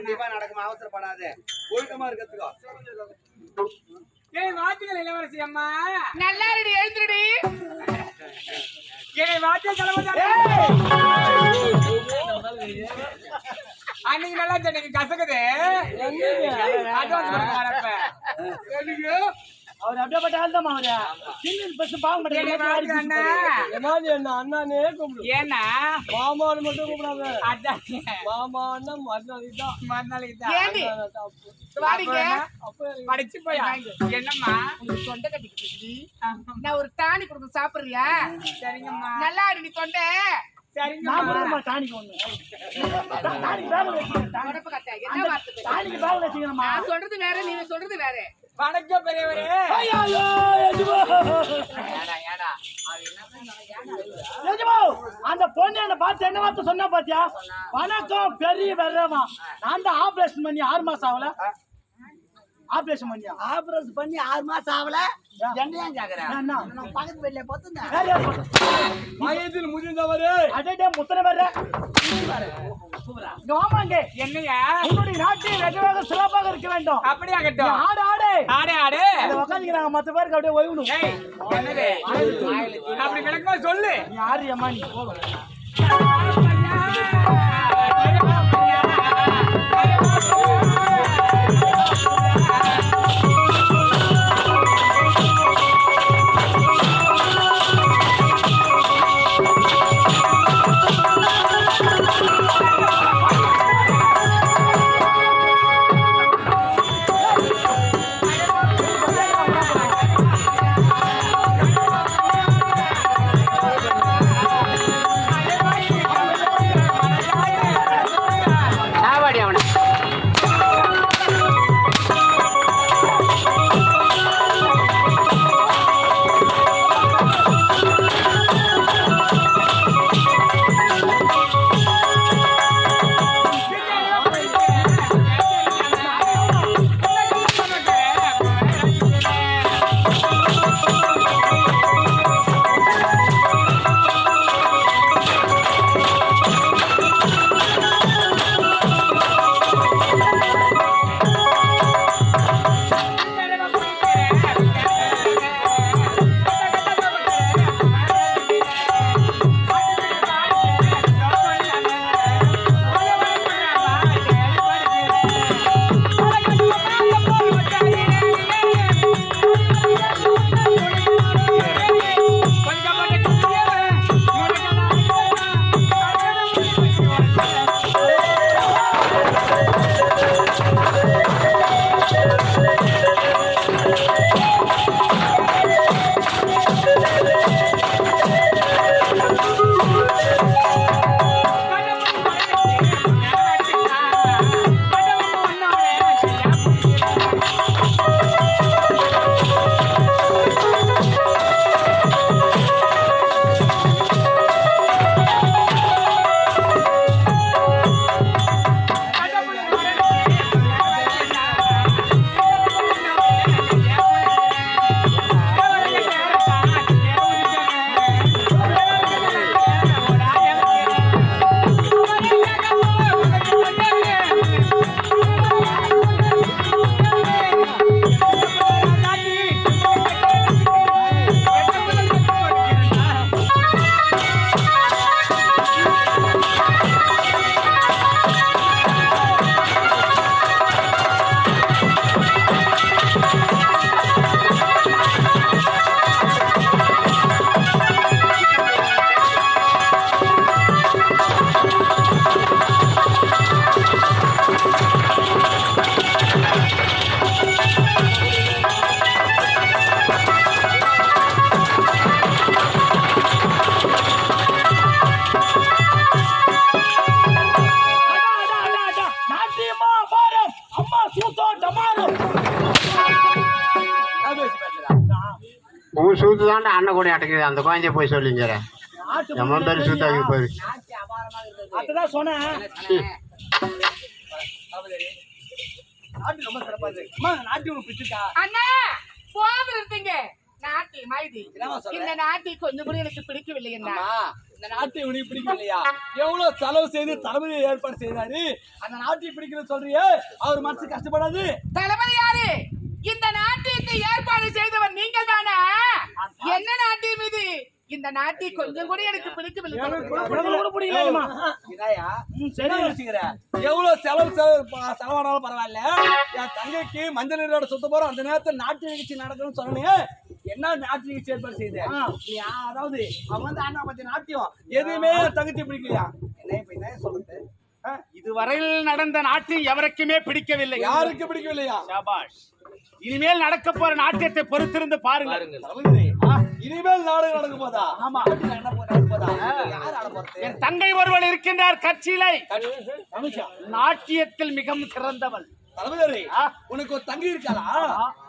கண்டிப்பா நடக்குமா அவசரப்படாத. ஒழுக்கமா இருக்கிறதுக்கா. ஏய் வாத்தியங்கள் இளவரசி அம்மா. நல்லா ரெடி எழுத்துடி ஏய் வாத்திய தலைவர் அன்னைக்கு நல்லா கசக்குது. அட்வான்ஸ் அவர் அப்படியே ஆள்தான் அவரு. சின்ன பஸ் பாவம் வாத்தியம் அண்ணா. என்ன அண்ணானே கூப்பிடு. ஏன்னா? மாமான்னு மட்டும் கூப்பிடாத. அதான் மாமா அண்ணா மறுநாளைக்கு தான். மறுநாளைக்கு தான். படிச்சு போய்? என்னம்மா? உனக்கு தொண்டை கட்டிக்கிட்டு நான் ஒரு டானி கொடுத்து சாப்பிடுறியா? சரிங்கம்மா. நல்லா இரு நீ தொண்டை. சொல்றது வேற நீ சொல்றது வேற. வணக்கம் பெரியவரே. அந்த பொண்ணு என்ன பார்த்து என்ன வார்த்தை சொன்னா பாத்தியா? வணக்கம் பெரிய வெள்ளமா. நான் தான் ஆபரேஷன் பண்ணி ஆறு மாசம் ஆகல. ஆபரேஷன் பண்ணியா? ஆபரேஷன் பண்ணி ஆறு மாசம் ஆகல. என்னையா கேக்குற? என்ன? பக்கத்து வீட்டுல பார்த்து? வயதில் முதிர்ந்தவரே. அடடே முத்தனை வர்ற ஆமாங்க என்னையா? உன்னுடைய நாட்டில் வெகுவாக சிறப்பாக இருக்க வேண்டும்? அப்படி நீ ஆகட்டும் ஆடு ஆடு. ஆடு ஆடு. அதை உட்காந்துக்கிறாங்க மத்த பேருக்கு அப்படியே ஓய்வணும் என்னது? அப்படி விளக்கமா சொல்லு. ஆடு அம்மா நீ சூத்து தாண்டா அண்ணன் கூட அடைக்குது அந்த குழந்தைய போய் சொல்லிங்கிற எம்மன் பேர் சூத்தாக்கி அதுதான் சொன்னேன். நாட்டு ரொம்ப சிறப்பா இருக்கு அம்மா நாட்டி உனக்கு பிடிச்சிருக்கா அண்ணா போது இருந்தீங்க நாட்டி மைதி? இந்த நாட்டி கொஞ்சம் கூட எனக்கு பிடிக்கவில்லை இந்த நாட்டை உனக்கு பிடிக்கலையா எவ்வளவு செலவு செய்து தளபதி ஏற்பாடு செய்தாரு? அந்த நாட்டை பிடிக்கல சொல்றியே அவர் மனசு கஷ்டப்படாது. தளபதி யாரு? இந்த நாட்டியத்தை ஏற்பாடு செய்தவர் நீங்கள் தானே என்ன நாட்டியம் இது? இந்த நாட்டி கொஞ்சம் கூட எனக்கு பிடிக்கவில்லை எவ்வளவு செலவு செலவானாலும் பரவாயில்ல. என் தங்கைக்கு மஞ்சள் நீரோட சுத்த போறோம் அந்த நேரத்தில் நாட்டு நிகழ்ச்சி நடக்கணும்னு சொன்னே என்ன நாட்டு நிகழ்ச்சி ஏற்பாடு செய்த? அதாவது அவன் வந்து அண்ணா பத்தி நாட்டியம். எதுவுமே தங்கச்சி பிடிக்கலையா? என்ன இப்ப என்ன சொல்லுது? இதுவரையில் நடந்த நாட்டில் எவருக்குமே பிடிக்கவில்லை. யாருக்கு பிடிக்கவில்லையா? சபாஷ் இனிமேல் நடக்க போற நாட்டியத்தை பொறுத்திருந்து தளபதி, இனிமேல் நாடகம் நடக்க போதா ஆமா என் தங்கை ஒருவள் இருக்கின்றார் கட்சியிலை. நாட்டியத்தில் மிகவும் சிறந்தவள். உனக்கு ஒரு தங்கி இருக்காளா?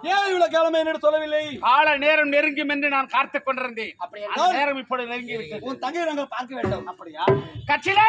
ஏன் இவ்வளவு கிழமை என்னன்னு சொல்லவில்லை? கால நேரம் நெருங்கும் என்று நான் காத்துக் கொண்டிருந்தேன். அப்படி அந்த நேரம் இப்பொழுது நெருங்கி விட்டது உன் தங்கையை நாங்கள் பார்க்க வேண்டும். கட்சியிலை!